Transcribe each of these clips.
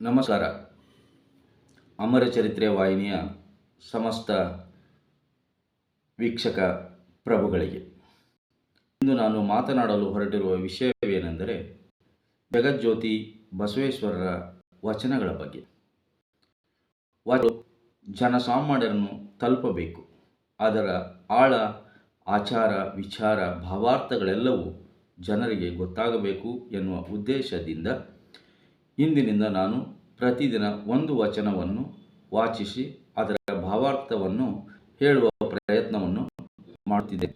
ನಮಸ್ಕಾರ. ಅಮರ ಚರಿತ್ರೆ ವಾಹಿನಿಯ ಸಮಸ್ತ ವೀಕ್ಷಕ ಪ್ರಭುಗಳಿಗೆ. ಇಂದು ನಾನು ಮಾತನಾಡಲು ಹೊರಟಿರುವ ವಿಷಯವೇನೆಂದರೆ ಜಗಜ್ಯೋತಿ ಬಸವೇಶ್ವರರ ವಚನಗಳ ಬಗ್ಗೆ. ಜನಸಾಮಾನ್ಯರನ್ನು ತಲುಪಬೇಕು. ಅದರ ಆಳ, ಆಚಾರ, ವಿಚಾರ, ಭಾವಾರ್ಥಗಳೆಲ್ಲವೂ ಜನರಿಗೆ ಗೊತ್ತಾಗಬೇಕು ಎನ್ನುವ ಉದ್ದೇಶದಿಂದ ಇಂದಿನಿಂದ ನಾನು ಪ್ರತಿದಿನ ಒಂದು ವಚನವನ್ನು ವಾಚಿಸಿ ಅದರ ಭಾವಾರ್ಥವನ್ನು ಹೇಳುವ ಪ್ರಯತ್ನವನ್ನು ಮಾಡುತ್ತಿದ್ದೆ.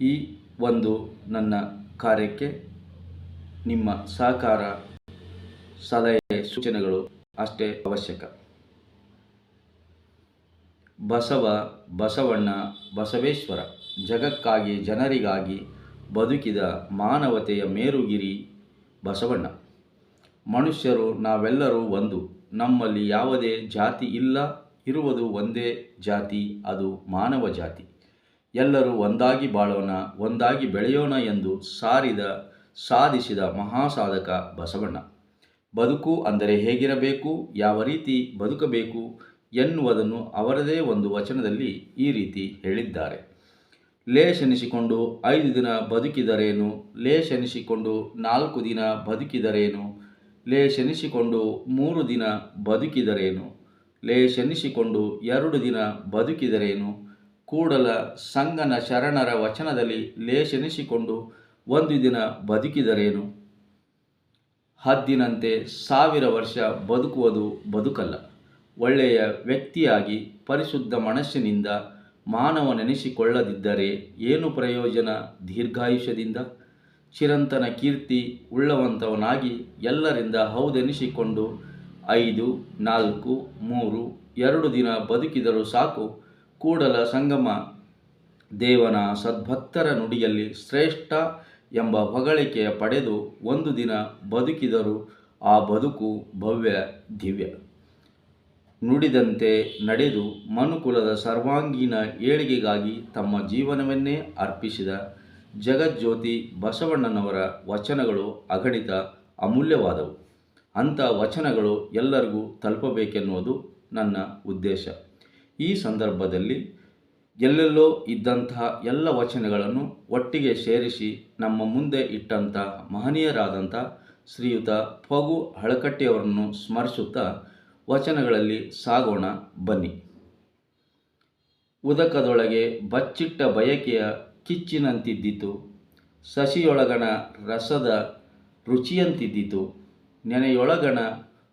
ಈ ಒಂದು ನನ್ನ ಕಾರ್ಯಕ್ಕೆ ನಿಮ್ಮ ಸಹಕಾರ, ಸಲಹೆ, ಸೂಚನೆಗಳು ಅಷ್ಟೇ ಅವಶ್ಯಕ. ಬಸವ, ಬಸವಣ್ಣ, ಬಸವೇಶ್ವರ, ಜಗಕ್ಕಾಗಿ, ಜನರಿಗಾಗಿ ಬದುಕಿದ ಮಾನವತೆಯ ಮೇರುಗಿರಿ ಬಸವಣ್ಣ. ಮನುಷ್ಯರು ನಾವೆಲ್ಲರೂ ಒಂದು. ನಮ್ಮಲ್ಲಿ ಯಾವುದೇ ಜಾತಿ ಇಲ್ಲ. ಇರುವುದು ಒಂದೇ ಜಾತಿ, ಅದು ಮಾನವ ಜಾತಿ. ಎಲ್ಲರೂ ಒಂದಾಗಿ ಬಾಳೋಣ, ಒಂದಾಗಿ ಬೆಳೆಯೋಣ ಎಂದು ಸಾರಿದ, ಸಾಧಿಸಿದ ಮಹಾಸಾಧಕ ಬಸವಣ್ಣ. ಬದುಕು ಅಂದರೆ ಹೇಗಿರಬೇಕು, ಯಾವ ರೀತಿ ಬದುಕಬೇಕು ಎನ್ನುವುದನ್ನು ಅವರದೇ ಒಂದು ವಚನದಲ್ಲಿ ಈ ರೀತಿ ಹೇಳಿದ್ದಾರೆ. ಲೇಷನಿಸಿಕೊಂಡು ಐದು ದಿನ ಬದುಕಿದರೇನು? ಲೇಷನಿಸಿಕೊಂಡು ನಾಲ್ಕು ದಿನ ಬದುಕಿದರೇನು? ಲೇಷನಿಸಿಕೊಂಡು ಮೂರು ದಿನ ಬದುಕಿದರೇನು? ಲೇಷನಿಸಿಕೊಂಡು ಎರಡು ದಿನ ಬದುಕಿದರೇನು? ಕೂಡಲ ಸಂಗನ ಶರಣರ ವಚನದಲ್ಲಿ ಲೇಷನಿಸಿಕೊಂಡು ಒಂದು ದಿನ ಬದುಕಿದರೇನು? ಹದ್ದಿನಂತೆ ಸಾವಿರ ವರ್ಷ ಬದುಕುವುದು ಬದುಕಲ್ಲ. ಒಳ್ಳೆಯ ವ್ಯಕ್ತಿಯಾಗಿ ಪರಿಶುದ್ಧ ಮನಸ್ಸಿನಿಂದ ಮಾನವನೆನಿಸಿಕೊಳ್ಳದಿದ್ದರೆ ಏನು ಪ್ರಯೋಜನ ದೀರ್ಘಾಯುಷ್ಯದಿಂದ? ಚಿರಂತನ ಕೀರ್ತಿ ಉಳ್ಳವಂತವನಾಗಿ ಎಲ್ಲರಿಂದ ಹೌದೆನಿಸಿಕೊಂಡು ಐದು, ನಾಲ್ಕು, ಮೂರು, ಎರಡು ದಿನ ಬದುಕಿದರೂ ಸಾಕು. ಕೂಡಲ ಸಂಗಮ, ದೇವನ ಸದ್ಭಕ್ತರ ನುಡಿಯಲ್ಲಿ ಶ್ರೇಷ್ಠ ಎಂಬ ಹೊಗಳಿಕೆಯ ಪಡೆದು ಒಂದು ದಿನ ಬದುಕಿದರೂ ಆ ಬದುಕು ಭವ್ಯ, ದಿವ್ಯ. ನುಡಿದಂತೆ ನಡೆದು ಮನುಕುಲದ ಸರ್ವಾಂಗೀಣ ಏಳಿಗೆಗಾಗಿ ತಮ್ಮ ಜೀವನವನ್ನೇ ಅರ್ಪಿಸಿದ ಜಗಜ್ಯೋತಿ ಬಸವಣ್ಣನವರ ವಚನಗಳು ಅಗಣಿತ ಅಮೂಲ್ಯವಾದವು. ಅಂಥ ವಚನಗಳು ಎಲ್ಲರಿಗೂ ತಲುಪಬೇಕೆನ್ನುವುದು ನನ್ನ ಉದ್ದೇಶ. ಈ ಸಂದರ್ಭದಲ್ಲಿ ಎಲ್ಲೆಲ್ಲೋ ಇದ್ದಂತಹ ಎಲ್ಲ ವಚನಗಳನ್ನು ಒಟ್ಟಿಗೆ ಸೇರಿಸಿ ನಮ್ಮ ಮುಂದೆ ಇಟ್ಟಂಥ ಮಹನೀಯರಾದಂಥ ಶ್ರೀಯುತ ಫಗು ಹಳಕಟ್ಟಿಯವರನ್ನು ಸ್ಮರಿಸುತ್ತಾ ವಚನಗಳಲ್ಲಿ ಸಾಗೋಣ ಬನ್ನಿ. ಉದಕದೊಳಗೆ ಬಚ್ಚಿಟ್ಟ ಬಯಕೆಯ ಕಿಚ್ಚಿನಂತಿದ್ದಿತು. ಸಸಿಯೊಳಗಣ ರಸದ ರುಚಿಯಂತಿದ್ದಿತು. ನೆನೆಯೊಳಗಣ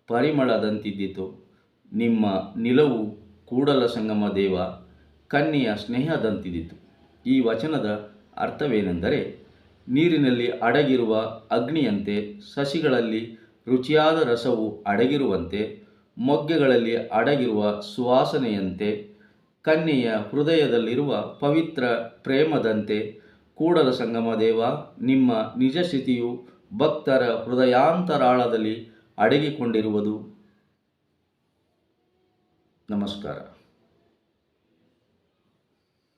ಪರಿಮಳದಂತಿದ್ದಿತು. ನಿಮ್ಮ ನಿಲವು ಕೂಡಲ ಸಂಗಮ ದೇವ ಕನ್ನಿಯ ಸ್ನೇಹದಂತಿದ್ದಿತು. ಈ ವಚನದ ಅರ್ಥವೇನೆಂದರೆ, ನೀರಿನಲ್ಲಿ ಅಡಗಿರುವ ಅಗ್ನಿಯಂತೆ ಸಸಿಗಳಲ್ಲಿ ರುಚಿಯಾದ ರಸವು ಅಡಗಿರುವಂತೆ, ಮೊಗ್ಗೆಗಳಲ್ಲಿ ಅಡಗಿರುವ ಸುವಾಸನೆಯಂತೆ ಕನ್ಯೆಯ ಹೃದಯದಲ್ಲಿರುವ ಪವಿತ್ರ ಪ್ರೇಮದಂತೆ ಕೂಡಲ ಸಂಗಮ ದೇವ ನಿಮ್ಮ ನಿಜ ಸ್ಥಿತಿಯು ಭಕ್ತರ ಹೃದಯಾಂತರಾಳದಲ್ಲಿ ಅಡಗಿಕೊಂಡಿರುವುದು. ನಮಸ್ಕಾರ.